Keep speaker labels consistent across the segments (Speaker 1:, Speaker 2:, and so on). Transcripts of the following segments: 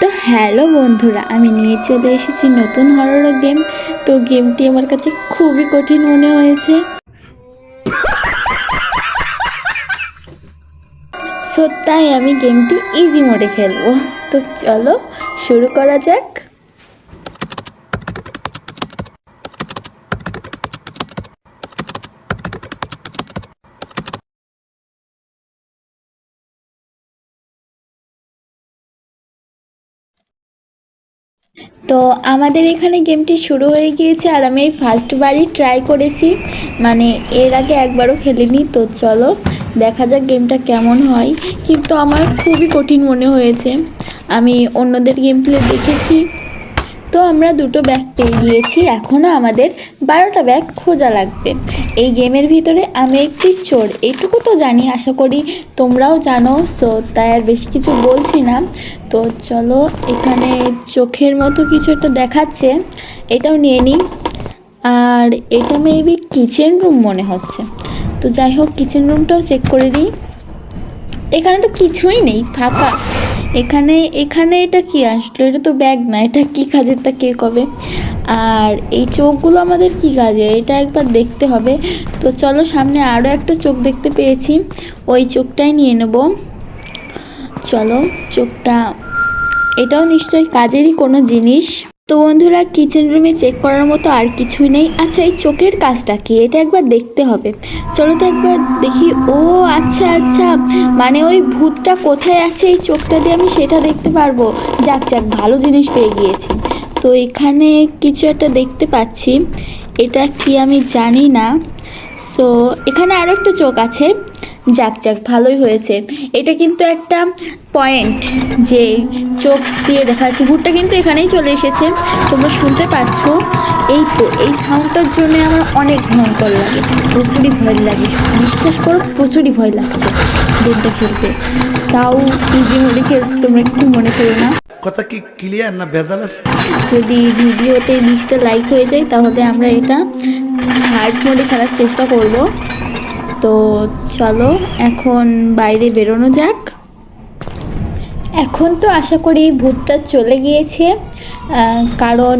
Speaker 1: তো হ্যালো বন্ধুরা, আমি নিয়ে চলে এসেছি নতুন হরর গেম তো গেমটি আমার কাছে খুবই কঠিন মনে হয়েছে। সো তাই আমি গেমটি ইজি মোডে খেলব। তো চলো, শুরু করা যাক। তো আমাদের এখানে গেমটি শুরু হয়ে গিয়েছে আর আমি এই ফার্স্টবারই ট্রাই করেছি। মানে এর আগে একবারও খেলিনি, তো চলো দেখা যাক গেমটা কেমন হয়। কিন্তু আমার খুবই কঠিন মনে হয়েছে। আমি অন্যদের গেম প্লে দেখেছি। তো আমরা দুটো ব্যাগ পেয়ে গিয়েছি। এখনও আমাদের বারোটা ব্যাগ খোঁজা লাগবে। এই গেমের ভিতরে আমি একটি চোর। এইটুকু তো জানি, আশা করি তোমরাও জানো। সো তাই আর বেশি কিছু বলছি না। তো চলো, এখানে চোখের মতো কিছু একটা দেখাচ্ছে। এটাও নিয়ে নিই। আর এটা মেবি কিচেন রুম মনে হচ্ছে। তো যাই হোক কিচেন রুমটাও চেক করে নিই। এখানে তো কিছুই নেই, ফাঁকা। এখানে এখানে এটা কি আসলো? এটা তো ব্যাগ না, এটা কি কাজের তা কে কবে? আর এই চোখগুলো আমাদের কি কাজে? এটা একবার দেখতে হবে। তো চলো সামনে আরও একটা চোখ দেখতে পেয়েছি। ওই চোখটাই নিয়ে নেব। চলো, চোখটা, এটাও নিশ্চয়ই কাজেরই কোনো জিনিস। তো বন্ধুরা কিচেন রুমে চেক করার মতো আর কিছুই নেই। আচ্ছা এই চোখের কাজটা কি? এটা একবার দেখতে হবে। চলো তো একবার দেখি। ও আচ্ছা আচ্ছা। মানে ওই ভূতটা কোথায় আছে? এই চোখটা দিয়ে আমি সেটা দেখতে পারব। যাক যাক, ভালো জিনিস পেয়ে গিয়েছি। তো এখানে কিছু একটা দেখতে পাচ্ছি। এটা কি আমি জানি না। সো এখানে আরও একটা চোখ আছে। যাক যাক ভালোই হয়েছে। এটা কিন্তু একটা পয়েন্ট যে চোখ দিয়ে দেখা যাচ্ছে। ভুট্টা কিন্তু এখানেই চলে এসেছে। তোমরা শুনতে পাচ্ছ? এই তো এই সাউন্ডটার জন্য আমার অনেক ভয়ঙ্কর লাগে। প্রচুরই ভয় লাগে। বিশ্বাস করো প্রচুরই ভয় লাগছে গেমটা খেলতে। তাও ইজি মোডে খেলছি তোমরা কিছু মনে করো না।
Speaker 2: কথা কি ক্লিয়ার না ভেজাল আছে?
Speaker 1: যদি ভিডিওতে বিশটা লাইক হয়ে যায় তাহলে আমরা এটা হার্ড মোডে খেলার চেষ্টা করব। তো চলো, এখন বাইরে বেরোনো যাক। এখন তো আশা করি ভূতটা চলে গিয়েছে কারণ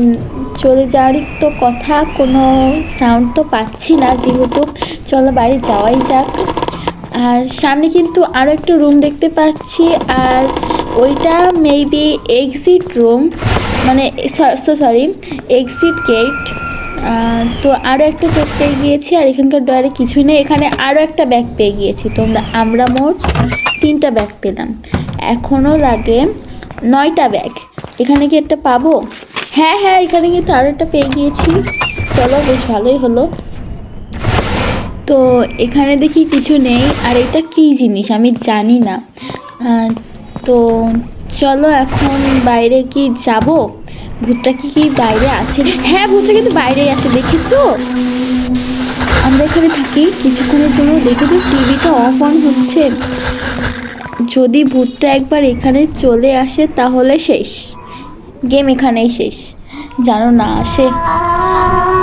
Speaker 1: চলে যাওয়ারই তো কথা, কোনো সাউন্ড তো পাচ্ছি না যেহেতু। চলো বাইরে যাওয়াই যাক। আর সামনে কিন্তু আরও একটা রুম দেখতে পাচ্ছি, আর ওইটা মেবি এক্সিট রুম মানে সরি এক্সিট গেট তো আরও একটা চোখ পেয়ে গিয়েছি, আর এখানকার ডয়ারে কিছুই নেই। এখানে আরও একটা ব্যাগ পেয়ে গিয়েছি। তোমরা, আমরা মোট তিনটা ব্যাগ পেলাম। এখনও লাগে নয়টা ব্যাগ। এখানে কি একটা পাবো? হ্যাঁ হ্যাঁ এখানে কিন্তু আরও একটা পেয়ে গিয়েছি। চলো, বেশ ভালোই হলো। তো এখানে দেখি কিছু নেই, আর এটা কি জিনিস? আমি জানি না। তো চলো, এখন বাইরে কি যাব? ভূতটা কি কি বাইরে আছে? হ্যাঁ ভূতটা কিন্তু বাইরেই আছে, দেখেছ? আমরা এখানে থাকি, কিছুক্ষণের জন্য দেখেছ টিভিটা অফ অন হচ্ছে। যদি ভূতটা একবার এখানে চলে আসে, তাহলে শেষ। গেম এখানেই শেষ। জানো না আসে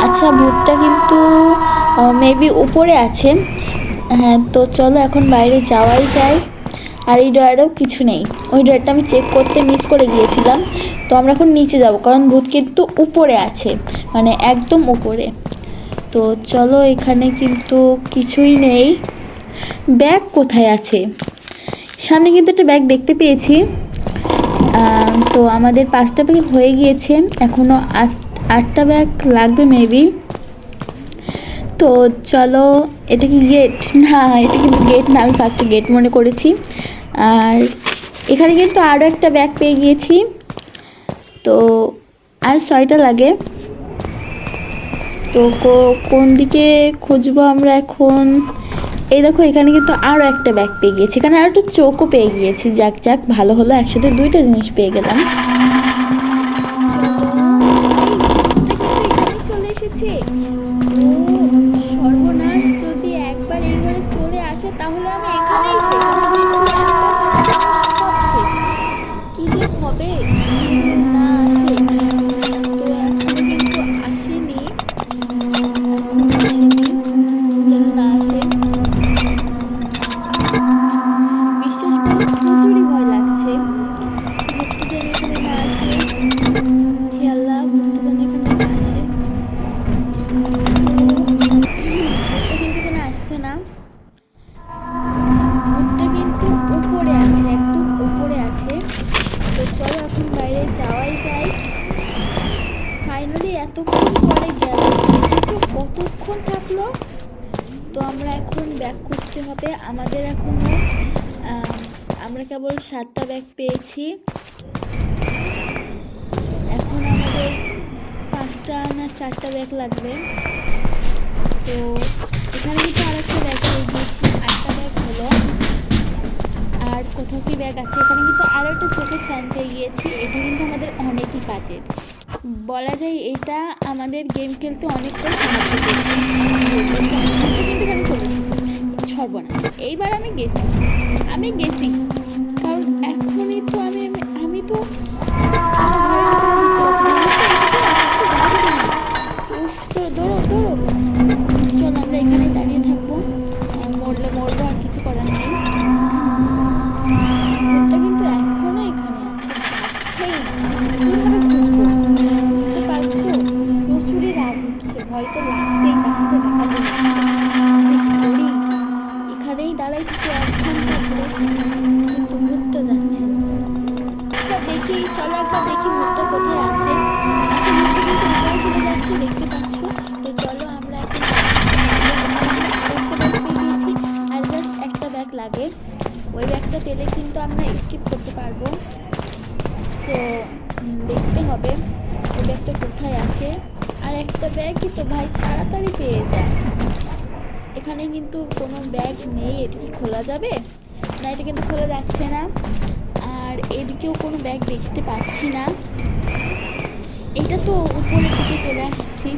Speaker 1: আচ্ছা ভূতটা কিন্তু মেবি উপরে আছে। হ্যাঁ তো চলো এখন বাইরে যাওয়াই যায়। আর এই ডয়ারেও কিছু নেই। ওই ডয়ারটা আমি চেক করতে মিস করে গিয়েছিলাম। তো আমরা এখন নিচে যাব, কারণ ভূত কিন্তু উপরে আছে মানে একদম উপরে। তো চলো এখানে কিন্তু কিছুই নেই। ব্যাগ কোথায় আছে? সামনে কিন্তু একটা ব্যাগ দেখতে পেয়েছি। তো আমাদের পাঁচটা ব্যাগ হয়ে গিয়েছে এখনও আট, আটটা ব্যাগ লাগবে মেবি তো চলো, এটা কি গেট না, এটা কিন্তু গেট না, আমি ফার্স্টে গেট মনে করেছি। আর এখানে কিন্তু আরও একটা ব্যাগ পেয়ে গিয়েছি। তো আর ছয়টা লাগে। তো কোন দিকে খুঁজবো আমরা এখন? এই দেখো, এখানে কিন্তু আরও একটা ব্যাগ পেয়ে গিয়েছি। এখানে আরও একটা চোখও পেয়ে গিয়েছি। যাক যাক, ভালো হলো। একসাথে দুইটা জিনিস পেয়ে গেলাম। চলে এসেছে। সর্বনাশ যদি একবার এই ঘরে চলে আসে, তাহলে আমি এখানেই শেষ থাকল। তো আমরা এখন ব্যাগ খুঁজতে হবে। আমাদের এখনও আমরা কেবল সাতটা ব্যাগ পেয়েছি। এখন আমাদের পাঁচটা না চারটা ব্যাগ লাগবে। তো এখানে কিন্তু আরেকটা ব্যাগ পেয়ে গিয়েছি। আটটা ব্যাগ হলো। আর কোথাও কি ব্যাগ আছে? এখানে কিন্তু আরও একটা চোখের চান পেয়ে গিয়েছি। এটা কিন্তু আমাদের অনেকই কাজের। বলা যায় এটা আমাদের গেম খেলতে অনেকটাই সাহায্য করেছে। কিন্তু আমি চলে এসেছি সর্বনাশ। এইবার আমি গেছি আমি গেছি লাগে ওই ব্যাগটা পেলে কিন্তু আমরা স্কিপ করতে পারব। সো দেখতে হবে ওই ব্যাগটা কোথায় আছে। আর একটা ব্যাগই তো ভাই তাড়াতাড়ি পেয়ে যায়। এখানে কিন্তু কোনো ব্যাগ নেই, এটা কি খোলা যাবে? না, এটা কিন্তু খোলা যাচ্ছে না। আর এদিকেও কোনো ব্যাগ দেখতে পাচ্ছি না। এটা তো উপরের দিকে চলে আসছি।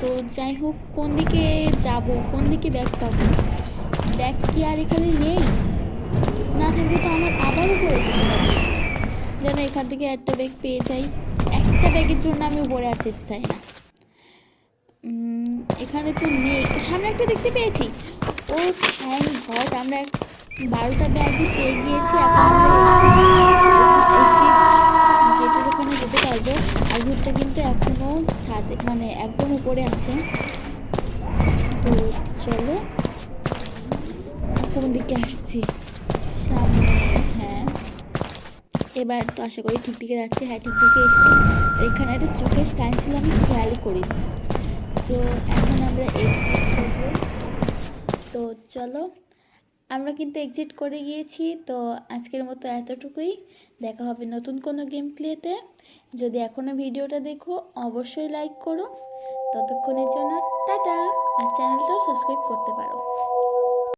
Speaker 1: তো যাই হোক, কোন দিকে যাব? কোন দিকে ব্যাগ পাবো? ব্যাগ কি আর এখানে নেই? না থাকলে তো আমার আবারও উপরে যেতে হবে। যেন এখান থেকে একটা ব্যাগ পেয়ে যাই। একটা ব্যাগের জন্য আমি উপরে আর যেতে চাই না। এখানে তো নেই। সামনে একটা দেখতে পেয়েছি। ও থ্যাংক গড আমরা বারোটা ব্যাগই পেয়ে গিয়েছি গেটের ওখানে যেতে পারব। আর ভূতটা কিন্তু এখনও ছাদে মানে একদম উপরে আছে। তো চলো কোন দিকে আসছি? সামনে হ্যাঁ। এবার তো আশা করি ঠিক দিকে যাচ্ছে। হ্যাঁ ঠিক দিকে এসেছি। আর এখানে একটা চোখের সাইন ছিল, আমি খেয়ালই করি সো এখন আমরা এক্সিট করব। তো চলো, আমরা কিন্তু এক্সিট করে গিয়েছি। তো আজকের মতো এতটুকুই। দেখা হবে নতুন কোনো গেম প্লেতে যদি এখনও ভিডিওটা দেখো, অবশ্যই লাইক করো। ততক্ষণের জন্য টাটা। আর চ্যানেলটাও সাবস্ক্রাইব করতে পারো।